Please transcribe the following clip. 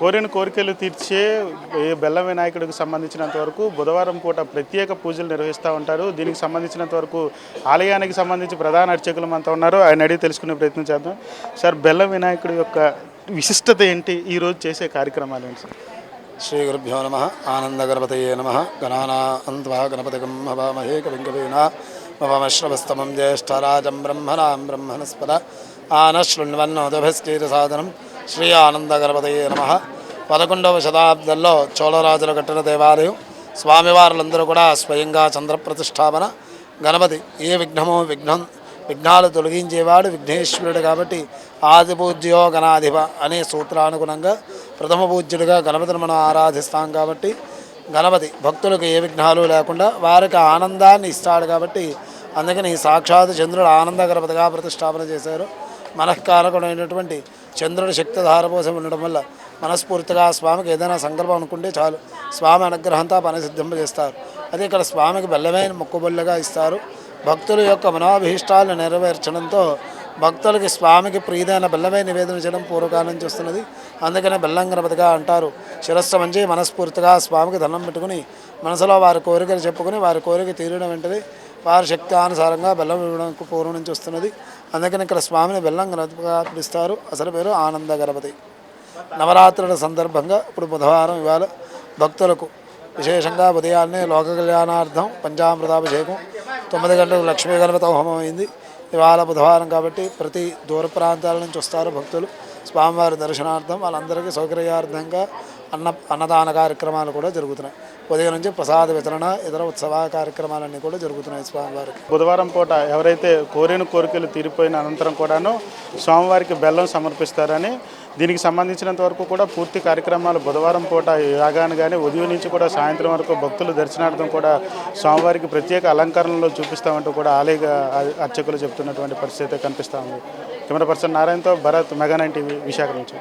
కోరిన కోరికలు తీర్చే ఏ బెల్లం వినాయకుడికి సంబంధించినంత వరకు బుధవారం పూట ప్రత్యేక పూజలు నిర్వహిస్తూ ఉంటారు. దీనికి సంబంధించినంత వరకు ఆలయానికి సంబంధించి ప్రధాన అర్చకులు మనతో ఉన్నారు. ఆయన అడిగి తెలుసుకునే ప్రయత్నం చేద్దాం. సార్ బెల్లం వినాయకుడి యొక్క విశిష్టత ఏంటి? ఈరోజు చేసే కార్యక్రమాలు ఏంటి సార్? శ్రీ గురుభ్యో నమ. ఆనందగణపతయే నమ. గణానాన్వా గణపతిగం హవామహే కవింకవీనా మమశ్రవస్తమం జ్యేష్ఠరాజం బ్రహ్మణాం బ్రహ్మణస్పద. ఆనశృణ్వన్నోదభిస్కీరసాదనం శ్రీ ఆనంద ఆనందగణపతయే నమ. పదకొండవ శతాబ్దంలో చోళరాజులు కట్టిన దేవాలయం. స్వామివారులందరూ కూడా స్వయంగా చంద్రప్రతిష్టాపన గణపతి ఏ విఘ్నమో విఘ్నం విఘ్నాలు తొలగించేవాడు విఘ్నేశ్వరుడు కాబట్టి ఆది పూజ్యో గణాధిప అనే సూత్రానుగుణంగా ప్రథమ పూజ్యుడిగా గణపతిని మనం ఆరాధిస్తాం కాబట్టి గణపతి భక్తులకు ఏ విఘ్నాలు లేకుండా వారికి ఆనందాన్ని ఇస్తాడు కాబట్టి అందుకని సాక్షాత్ చంద్రుడు ఆనంద గణపతిగా ప్రతిష్టాపన చేశారు. మనఃకారకుడైనటువంటి చంద్రుడి శక్తి ధారపోసం ఉండడం వల్ల మనస్ఫూర్తిగా స్వామికి ఏదైనా సంకల్పం అనుకుంటే చాలు. స్వామి అనుగ్రహంతో పని సిద్ధింపజేస్తారు. అదే ఇక్కడ స్వామికి బెల్లమైన మొక్కుబొల్లగా ఇస్తారు. భక్తుల యొక్క మనోభీష్టాలను నెరవేర్చడంతో భక్తులకి స్వామికి ప్రీదైన బెల్లమే నివేదన చేయడం పూర్వకాలం నుంచి వస్తున్నది. అందుకనే బెల్లం గణపతిగా అంటారు. శిరస్సు మంచి మనస్ఫూర్తిగా స్వామికి దండం పెట్టుకుని మనసులో వారి కోరికలు చెప్పుకుని వారి కోరిక తీరడం వెంటనే వారి శక్తానుసారంగా బెల్లం ఇవ్వడం పూర్వం నుంచి వస్తున్నది. అందుకని ఇక్కడ స్వామిని బెల్లం గణపతిగా పిలుస్తారు అసలు పేరు ఆనంద గణపతి. నవరాత్రుల సందర్భంగా ఇప్పుడు బుధవారం ఇవాళ భక్తులకు విశేషంగా ఉదయాన్నే లోక కళ్యాణార్థం పంచామృతాభిషేకం. తొమ్మిది గంటలకు లక్ష్మీ గణపతి హోమం అయింది ఇవాళ బుధవారం కాబట్టి ప్రతి దూర ప్రాంతాల నుంచి వస్తారు భక్తులు. స్వామివారి దర్శనార్థం వాళ్ళందరికీ సౌకర్యార్థంగా అన్న అన్నదాన కార్యక్రమాలు కూడా జరుగుతున్నాయి. ఉదయం నుంచి ప్రసాద వితరణ ఇతర ఉత్సవ కార్యక్రమాలన్నీ కూడా జరుగుతున్నాయి స్వామివారికి. బుధవారం పూట ఎవరైతే కోరిన కోరికలు తీరిపోయిన అనంతరం కూడాను స్వామివారికి బెల్లం సమర్పిస్తారని దీనికి సంబంధించినంత వరకు కూడా పూర్తి కార్యక్రమాలు బుధవారం పూట యాగాను కానీ ఉదయం నుంచి కూడా సాయంత్రం వరకు భక్తులు దర్శనార్థం కూడా స్వామివారికి ప్రత్యేక అలంకరణలో చూపిస్తామంటూ కూడా ఆలయ అర్చకులు చెప్తున్నటువంటి పరిస్థితి కనిపిస్తూ ఉంది. Camera person నారాయణతో Bharat mega nine TV Visakha నుంచి.